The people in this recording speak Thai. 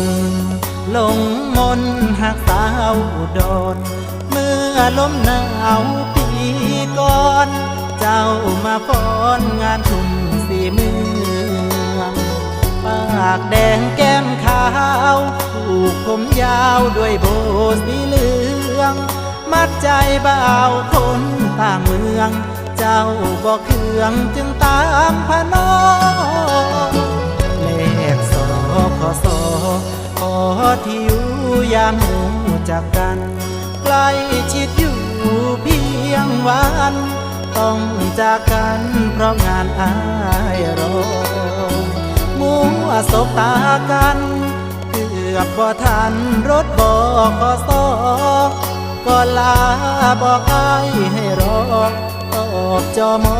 นหลงมนหักสาวดอุดรเมื่อลมหนาวปีก่อน เจ้ามาฟ้อนงานทุ่มสีเมืองปากแดงแก้มขาวผูกผมยาวด้วยโบสีเหลือง มัดใจบ่าวคนต่างเมือง เจ้าบอกเครื่องจึงตามพนอ ที่อยู่ยามหูจากกัน ใกล้ชิดอยู่เพียงวัน ต้องจากกันเพราะงานอายรอมัวสบตากันเกือบบ่ทันรถบอกขอสอก็ลาบอกอายให้รอตอบจอมอ